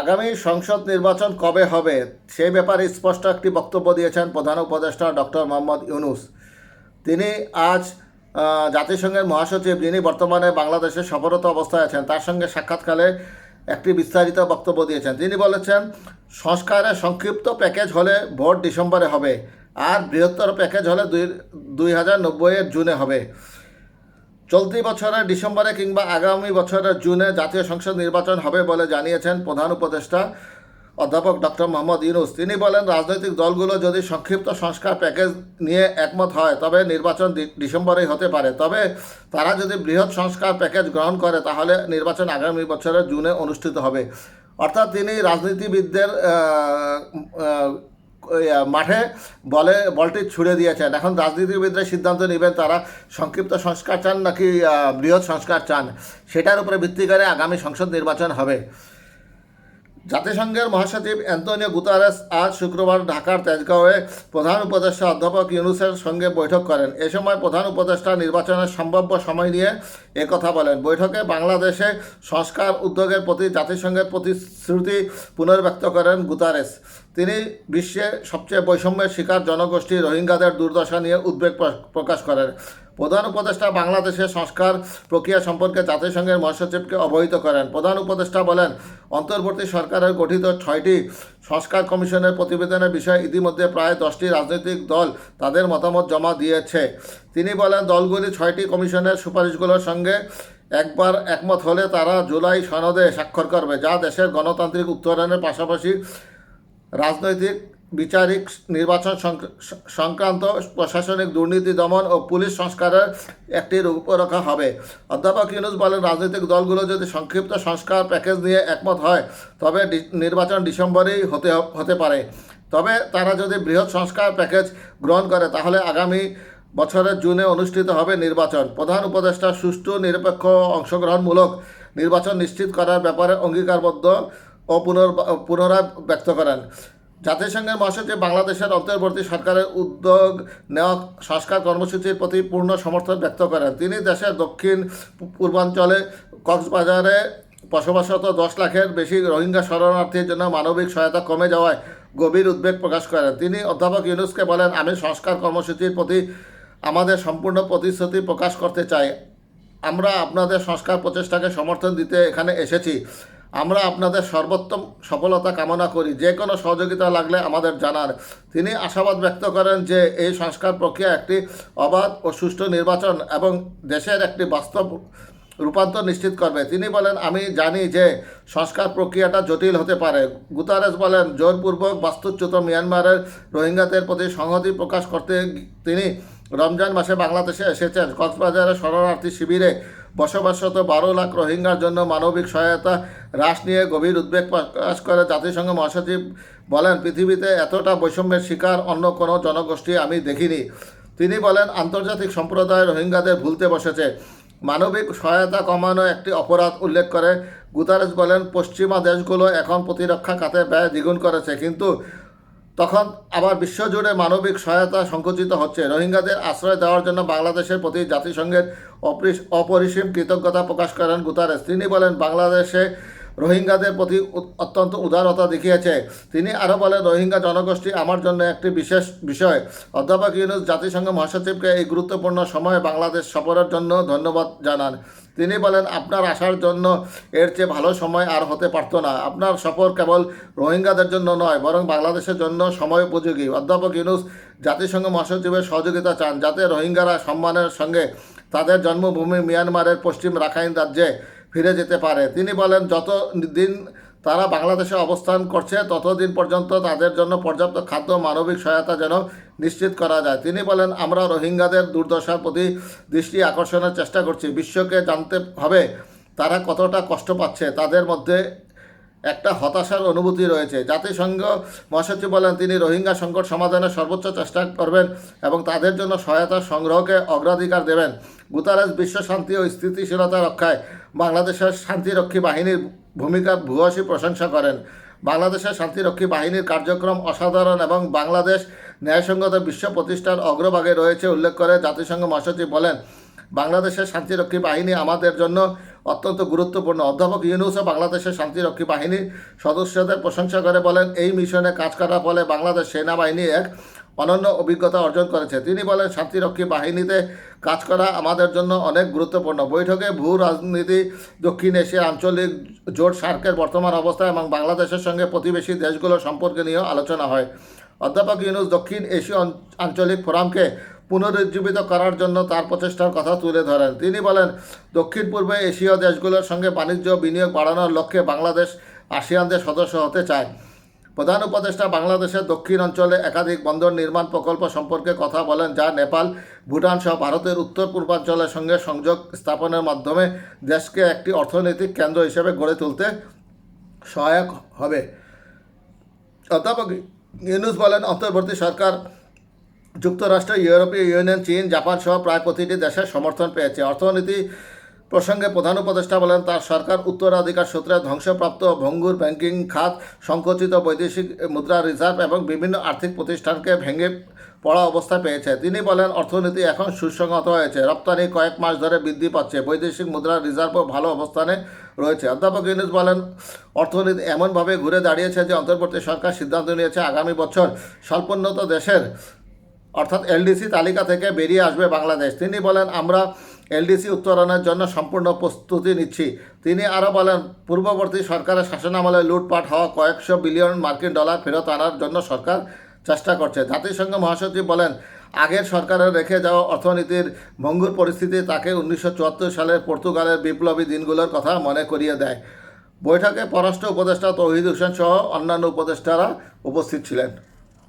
আগামী সংসদ নির্বাচন কবে হবে? সেই ব্যাপারে স্পষ্ট একটি বক্তব্য দিয়েছেন প্রধান উপদেষ্টা ডক্টর মোহাম্মদ ইউনুস। তিনি আজ জাতিসংঘের মহাসচিব যিনি বর্তমানে বাংলাদেশে সফরত অবস্থায় আছেন, তার সঙ্গে সাক্ষাৎকালে একটি বিস্তারিত বক্তব্য দিয়েছেন। তিনি বলেছেন সংস্কারের সংক্ষিপ্ত প্যাকেজ হলে ভোট ডিসেম্বরে হবে, আর বৃহত্তর প্যাকেজ হলে দুই দুই হাজার নব্বইয়ের জুনে হবে। চলতি বছরের ডিসেম্বরে কিংবা আগামী বছরের জুনে জাতীয় সংসদ নির্বাচন হবে বলে জানিয়েছেন প্রধান উপদেষ্টা অধ্যাপক ডক্টর মোহাম্মদ ইউনুস। তিনি বলেন, রাজনৈতিক দলগুলো যদি সংক্ষিপ্ত সংস্কার প্যাকেজ নিয়ে একমত হয়, তবে নির্বাচন ডিসেম্বরেই হতে পারে। তবে তারা যদি বৃহৎ সংস্কার প্যাকেজ গ্রহণ করে, তাহলে নির্বাচন আগামী বছরের জুনে অনুষ্ঠিত হবে। অর্থাৎ তিনি রাজনীতিবিদদের মাঠে বলে, বলটি ছুড়ে দিয়েছেন। এখন রাজনীতিবিদরা সিদ্ধান্ত নেবেন, তারা সংক্ষিপ্ত সংস্কার চান নাকি বৃহৎ সংস্কার চান? সেটার উপরে ভিত্তি করে আগামী সংসদ নির্বাচন হবে। জাতিসংঘের মহাসচিব অ্যান্তনিও গুতারেস আজ শুক্রবার ঢাকার তেজগাঁওয়ে প্রধান উপদেষ্টা অধ্যাপক ইউনুসের সঙ্গে বৈঠক করেন। এ সময় প্রধান উপদেষ্টা নির্বাচনের সম্ভাব্য সময় নিয়ে এ কথা বলেন। বৈঠকে বাংলাদেশে সংস্কার উদ্যোগের প্রতি জাতিসংঘের প্রতিশ্রুতি পুনর্ব্যক্ত করেন গুতারেস। তিনি বিশ্বে সবচেয়ে বৈষম্যের শিকার জনগোষ্ঠী রোহিঙ্গাদের দুর্দশা নিয়ে উদ্বেগ প্রকাশ করেন। প্রধান উপদেষ্টা বাংলাদেশের সংস্কার প্রক্রিয়া সম্পর্কে জাতিসংঘের মহাসচিবকে অবহিত করেন। প্রধান উপদেষ্টা বলেন, অন্তর্বর্তী সরকারের গঠিত ছয়টি সংস্কার কমিশনের প্রতিবেদনের বিষয়ে ইতিমধ্যে প্রায় দশটি রাজনৈতিক দল তাদের মতামত জমা দিয়েছে। তিনি বলেন, দলগুলি ছয়টি কমিশনের সুপারিশগুলোর সঙ্গে একবার একমত হলে তারা জুলাই সনদে স্বাক্ষর করবে, যা দেশের গণতান্ত্রিক উত্তরণের পাশাপাশি রাজনৈতিক বিচারিক নির্বাচন সংক- সংক্রান্ত প্রশাসনিক দুর্নীতি দমন ও পুলিশ সংস্কারের একটি রূপরেখা হবে। অধ্যাপক ইউনুস বলেন, রাজনৈতিক দলগুলো যদি সংক্ষিপ্ত সংস্কার প্যাকেজ নিয়ে একমত হয়, তবে নির্বাচন ডিসেম্বরেই হতে হতে পারে। তবে তারা যদি বৃহৎ সংস্কার প্যাকেজ গ্রহণ করে, তাহলে আগামী বছরের জুনে অনুষ্ঠিত হবে নির্বাচন। প্রধান উপদেষ্টা সুষ্ঠু, নিরপেক্ষ, অংশগ্রহণমূলক নির্বাচন নিশ্চিত করার ব্যাপারে অঙ্গীকারবদ্ধ ও পুনর পুনরায় ব্যক্ত করেন। জাতিসংঘের মহাসচিব বাংলাদেশের অন্তর্বর্তী সরকারের উদ্যোগ নেওয়া সংস্কার কর্মসূচির প্রতি পূর্ণ সমর্থন ব্যক্ত করেন। তিনি দেশের দক্ষিণ পূর্বাঞ্চলে কক্সবাজারে বসবাসরত দশ লাখের বেশি রোহিঙ্গা শরণার্থীর জন্য মানবিক সহায়তা কমে যাওয়ায় গভীর উদ্বেগ প্রকাশ করেন। তিনি অধ্যাপক ইউনুসকে বলেন, আমি সংস্কার কর্মসূচির প্রতি আমাদের সম্পূর্ণ প্রতিশ্রুতি প্রকাশ করতে চাই। আমরা আপনাদের সংস্কার প্রচেষ্টাকে সমর্থন দিতে এখানে এসেছি। আমরা আপনাদের সর্বোত্তম সফলতা কামনা করি। যে কোনো সহযোগিতা লাগলে আমাদের জানার তিনি আশাবাদ ব্যক্ত করেন যে এই সংস্কার প্রক্রিয়া একটি অবাধ ও সুষ্ঠু নির্বাচন এবং দেশের একটি বাস্তব রূপান্তর নিশ্চিত করবে। তিনি বলেন, আমি জানি যে সংস্কার প্রক্রিয়াটা জটিল হতে পারে। গুতারেস বলেন, জোরপূর্বক বাস্তুচ্যুত মিয়ানমারের রোহিঙ্গাদের প্রতি সংহতি প্রকাশ করতে তিনি রমজান মাসে বাংলাদেশে এসেছেন। কক্সবাজারের শরণার্থী শিবিরে বসবাসরত বারো লাখ রোহিঙ্গার জন্য মানবিক সহায়তা হ্রাস নিয়ে গভীর উদ্বেগ প্রকাশ করে জাতিসংঘ মহাসচিব বলেন, পৃথিবীতে এতটা বৈষম্যের শিকার অন্য কোনো জনগোষ্ঠী আমি দেখিনি। তিনি বলেন, আন্তর্জাতিক সম্প্রদায় রোহিঙ্গাদের ভুলতে বসেছে। মানবিক সহায়তা কমানো একটি অপরাধ উল্লেখ করে গুতারেস বলেন, পশ্চিমা দেশগুলো এখন প্রতিরক্ষা খাতে ব্যয় দ্বিগুণ করেছে। কিন্তু তখন আবার বিশ্বজুড়ে মানবিক সহায়তা সংকুচিত হচ্ছে। রোহিঙ্গাদের আশ্রয় দেওয়ার জন্য বাংলাদেশের প্রতি জাতিসংঘের অপরিসীম কৃতজ্ঞতা প্রকাশ করেন গুতারেস। তিনি বলেন, বাংলাদেশে রোহিঙ্গাদের প্রতি অত্যন্ত উদারতা দেখিয়েছে। তিনি আরও বলেন, রোহিঙ্গা জনগোষ্ঠী আমার জন্য একটি বিশেষ বিষয়। অধ্যাপক ইউনুস জাতিসংঘ মহাসচিবকে এই গুরুত্বপূর্ণ সময়ে বাংলাদেশ সফরের জন্য ধন্যবাদ জানান। তিনি বলেন, আপনার আসার জন্য এর চেয়ে ভালো সময় আর হতে পারতো না। আপনার সফর কেবল রোহিঙ্গাদের জন্য নয়, বরং বাংলাদেশের জন্য সময় উপযোগী। অধ্যাপক ইউনুস জাতিসংঘ মহাসচিবের সহযোগিতা চান, যাতে রোহিঙ্গারা সম্মানের সঙ্গে তাদের জন্মভূমি মিয়ানমারের পশ্চিম রাখাইন রাজ্যে ফিরে যেতে পারে। তিনি বলেন, যত দিন তারা বাংলাদেশে অবস্থান করছে, ততদিন পর্যন্ত তাদের জন্য পর্যাপ্ত খাদ্য মানবিক সহায়তা যেন নিশ্চিত করা যায়। তিনি বলেন, আমরা রোহিঙ্গাদের দুর্দশার প্রতি দৃষ্টি আকর্ষণের চেষ্টা করছি। বিশ্বকে জানতে হবে তারা কতটা কষ্ট পাচ্ছে। তাদের মধ্যে একটা হতাশার অনুভূতি রয়েছে। জাতিসংঘ মহাসচিব বলেন, তিনি রোহিঙ্গা সংকট সমাধানের সর্বোচ্চ চেষ্টা করবেন এবং তাদের জন্য সহায়তা সংগ্রহকে অগ্রাধিকার দেবেন। গুতারেস বিশ্ব শান্তি ও স্থিতিশীলতা রক্ষায় বাংলাদেশের শান্তিরক্ষী বাহিনীর ভূমিকার ভূয়সী প্রশংসা করেন। বাংলাদেশের শান্তিরক্ষী বাহিনীর কার্যক্রম অসাধারণ এবং বাংলাদেশ ন্যায়সঙ্গত বিশ্ব প্রতিষ্ঠার অগ্রভাগে রয়েছে উল্লেখ করে জাতিসংঘ মহাসচিব বলেন, বাংলাদেশের শান্তিরক্ষী বাহিনী আমাদের জন্য অত্যন্ত গুরুত্বপূর্ণ। অধ্যাপক ইউনুসও বাংলাদেশের শান্তিরক্ষী বাহিনীর সদস্যদের প্রশংসা করে বলেন, এই মিশনে কাজ করার ফলে বাংলাদেশ সেনাবাহিনী এক অনন্য অভিজ্ঞতা অর্জন করেছে। তিনি বলেন, শান্তিরক্ষী বাহিনীতে কাজ করা আমাদের জন্য অনেক গুরুত্বপূর্ণ। বৈঠকে ভূ রাজনীতি, দক্ষিণ এশিয়ার আঞ্চলিক জোট সার্কের বর্তমান অবস্থা এবং বাংলাদেশের সঙ্গে প্রতিবেশী দেশগুলোর সম্পর্কে নিয়েও আলোচনা হয়। অধ্যাপক ইউনুস দক্ষিণ এশীয় আঞ্চলিক ফোরামকে পুনরুজ্জীবিত করার জন্য তার প্রচেষ্টার কথা তুলে ধরেন। তিনি বলেন, দক্ষিণ পূর্বে এশীয় দেশগুলোর সঙ্গে বাণিজ্য বিনিয়োগ বাড়ানোর লক্ষ্যে বাংলাদেশ, আসিয়ানদের সদস্য হতে চায়। প্রধান উপদেষ্টা বাংলাদেশের দক্ষিণ অঞ্চলে একাধিক বন্দর নির্মাণ প্রকল্প সম্পর্কে কথা বলেন, যা নেপাল, ভুটান সহ ভারতের উত্তর পূর্বাঞ্চলের সঙ্গে সংযোগ স্থাপনের মাধ্যমে দেশকে একটি অর্থনৈতিক কেন্দ্র হিসেবে গড়ে তুলতে সহায়ক হবে। অধ্যাপক ইউনুস বলেন, অন্তর্বর্তী সরকার, যুক্তরাষ্ট্র, ইউরোপীয় ইউনিয়ন, চীন, জাপান সহ প্রায় প্রতিটি দেশের সমর্থন পেয়েছে। অর্থনীতি প্রসঙ্গে প্রধান উপদেষ্টা বলেন, তার সরকার উত্তরাধিকার সূত্রে ধ্বংসপ্রাপ্ত ভঙ্গুর ব্যাংকিং খাত, সংকুচিত বৈদেশিক মুদ্রা রিজার্ভ এবং বিভিন্ন আর্থিক প্রতিষ্ঠানকে ভেঙে পড়া অবস্থা পেয়েছে। তিনি বলেন, অর্থনীতি এখন সুসংহত হয়েছে। রপ্তানি কয়েক মাস ধরে বৃদ্ধি পাচ্ছে। বৈদেশিক মুদ্রা রিজার্ভও ভালো অবস্থানে রয়েছে। অধ্যাপক ইউনুস বলেন, অর্থনীতি এমনভাবে ঘুরে দাঁড়িয়েছে যে অন্তর্বর্তী সরকার সিদ্ধান্ত নিয়েছে আগামী বছর স্বল্পোন্নত দেশের, অর্থাৎ এলডিসি তালিকা থেকে বেরিয়ে আসবে বাংলাদেশ। তিনি বলেন, আমরা এলডিসি উত্তরণের জন্য সম্পূর্ণ প্রস্তুতি নিচ্ছি। তিনি আরও বলেন, পূর্ববর্তী সরকারের শাসনামলে লুটপাট হওয়া কয়েকশো বিলিয়ন মার্কিন ডলার ফেরত আনার জন্য সরকার চেষ্টা করছে। জাতিসংঘ মহাসচিব বলেন, আগের সরকারের রেখে যাওয়া অর্থনীতির ভঙ্গুর পরিস্থিতি তাকে উনিশশো চুয়াত্তর সালের পর্তুগালের বিপ্লবী দিনগুলোর কথা মনে করিয়ে দেয়। বৈঠকে পররাষ্ট্র উপদেষ্টা তৌহিদ হোসেন সহ অন্যান্য উপদেষ্টারা উপস্থিত ছিলেন।